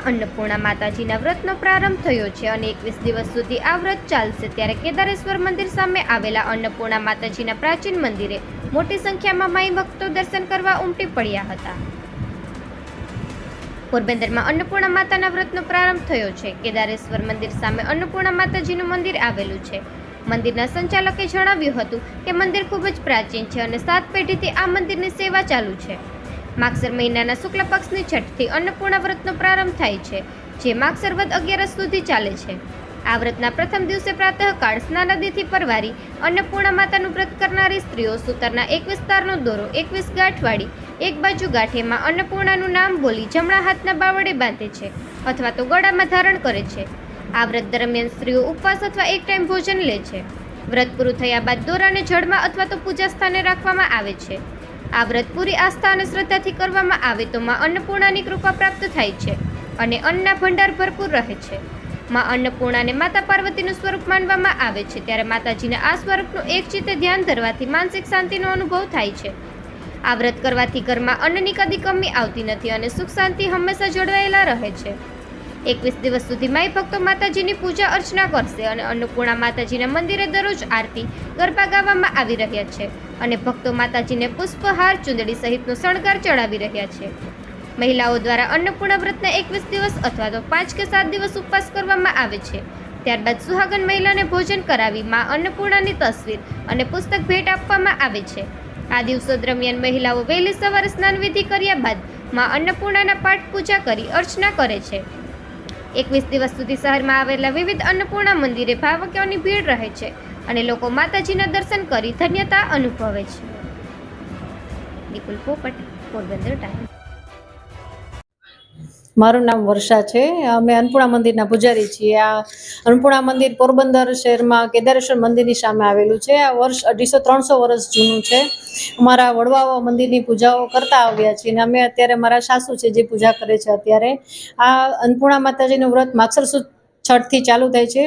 કેદારમાં અન્નપૂર્ણા માતાજીના વ્રતનો પ્રારંભ થયો છે અને એકવીસ દિવસ સુધી આ વ્રત ચાલશે ત્યારે કેદારેશ્વર મંદિર સામે આવેલા અન્નપૂર્ણા માતાજીના પ્રાચીન મંદિરે મોટી સંખ્યામાં માઈ ભક્તો દર્શન કરવા ઉમટી પડ્યા હતા. પોરબંદરમાં અન્નપૂર્ણા માતાના વ્રતનો પ્રારંભ થયો છે. કેદારેશ્વર મંદિર સામે અન્નપૂર્ણા માતાજીનું મંદિર આવેલું છે. મંદિરના સંચાલકે જણાવ્યું હતું કે મંદિર ખૂબ જ પ્રાચીન છે અને સાત પેઢીથી આ મંદિરની સેવા ચાલુ છે. માગસર મહિનાના શુક્લ પક્ષની છઠથી અન્નપૂર્ણા વ્રતનો પ્રારંભ થાય છે, જે માગસર વદ અગિયારસ સુધી ચાલે છે. આ વ્રતના પ્રથમ દિવસે પ્રાતઃકાળ સ્નાનાદિથી પરવારી અન્નપૂર્ણા માતાનું વ્રત કરનારી સ્ત્રીઓ સૂતરના એક વિસ્તારનો દોરો એકવીસ ગાંઠવાળી એક બાજુ ગાંઠેમાં અન્નપૂર્ણાનું નામ બોલી જમણા હાથના બાવડે બાંધે છે અથવા તો ગળામાં ધારણ કરે છે. આ વ્રત દરમિયાન સ્ત્રીઓ ઉપવાસ અથવા એક ટાઈમ ભોજન લે છે. વ્રત પૂરું થયા બાદ દોરાને જળમાં અથવા તો પૂજા સ્થાને રાખવામાં આવે છે. આ વ્રત પૂરી આસ્થા અને શ્રદ્ધાથી કરવામાં આવે તો માં અન્નપૂર્ણાની કૃપા પ્રાપ્ત થાય છે અને અન્નના ભંડાર ભરપૂર રહે છે. માં અન્નપૂર્ણાને માતા પાર્વતીનું સ્વરૂપ માનવામાં આવે છે ત્યારે માતાજીના આ સ્વરૂપનું એક ચિત્તે ધ્યાન ધરવાથી માનસિક શાંતિનો અનુભવ થાય છે. આ વ્રત કરવાથી ઘરમાં અન્નની કદી કમી આવતી નથી અને સુખ શાંતિ હંમેશા જળવાયેલા રહે છે. એકવીસ દિવસ સુધી માઈ ભક્તો માતાજીની પૂજા અર્ચના કરશે અને અન્નપૂર્ણા માતાજીના મંદિરે દરરોજ આરતી ગરબા ગાવામાં આવી રહ્યા છે અને ભક્તો માતાજીને પુષ્પહાર ચુંદડી સહિતનો શણગાર ચડાવી રહ્યા છે. મહિલાઓ દ્વારા અન્નપૂર્ણા વ્રતના એકવીસ દિવસ અથવા તો પાંચ કે સાત દિવસ ઉપવાસ કરવામાં આવે છે. ત્યારબાદ સુહાગન મહિલાને ભોજન કરાવી માં અન્નપૂર્ણાની તસવીર અને પુસ્તક ભેટ આપવામાં આવે છે. આ દિવસો દરમિયાન મહિલાઓ વહેલી સવારે સ્નાનવિધિ કર્યા બાદમાં અન્નપૂર્ણાના પાઠ પૂજા કરી અર્ચના કરે છે. એકવીસ દિવસ સુધી શહેરમાં આવેલા વિવિધ અન્નપૂર્ણા મંદિરે ભાવકોની ભીડ રહે છે અને લોકો માતાજીના દર્શન કરી ધન્યતા અનુભવે છે. નિકુલ પોપટ, પોરબંદર ટાઈમ મારું નામ વર્ષા છે. અમે અન્નપૂર્ણા મંદિરના પૂજારી છીએ. આ અન્નપૂર્ણા મંદિર પોરબંદર શહેરમાં કેદારેશ્વર મંદિરની સામે આવેલું છે. આ વર્ષ અઢીસો ત્રણસો વર્ષ જૂનું છે. અમારા વડવાઓ મંદિરની પૂજાઓ કરતા આવ્યા છીએ અને અમે અત્યારે મારા સાસુ છે જે પૂજા કરે છે અત્યારે. આ અન્નપૂર્ણા માતાજીનું વ્રત માક્ષર સુદ છઠથી ચાલુ થાય છે.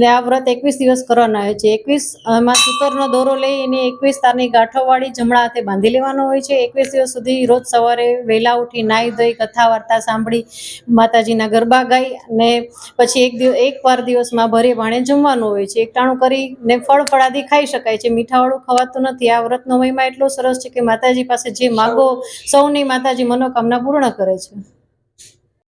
ને આ વ્રત એકવીસ દિવસ કરવાના હોય છે. એકવીસમાં સૂતરનો દોરો લઈ એને એકવીસ તારની ગાંઠોવાળી જમણા હાથે બાંધી લેવાનો હોય છે. એકવીસ દિવસ સુધી રોજ સવારે વહેલા ઉઠી નાહી ધોઈ, કથા વાર્તા સાંભળી, માતાજીના ગરબા ગાઈ અને પછી એક દિવસ એક વાર દિવસમાં ભરે ભાણે જમવાનું હોય છે. એકટાણું કરીને ફળ ફળાદી ખાઈ શકાય છે. મીઠાવાળું ખવાતું નથી. આ વ્રતનો મહિમા એટલો સરસ છે કે માતાજી પાસે જે માગો, સૌની માતાજી મનોકામના પૂર્ણ કરે છે.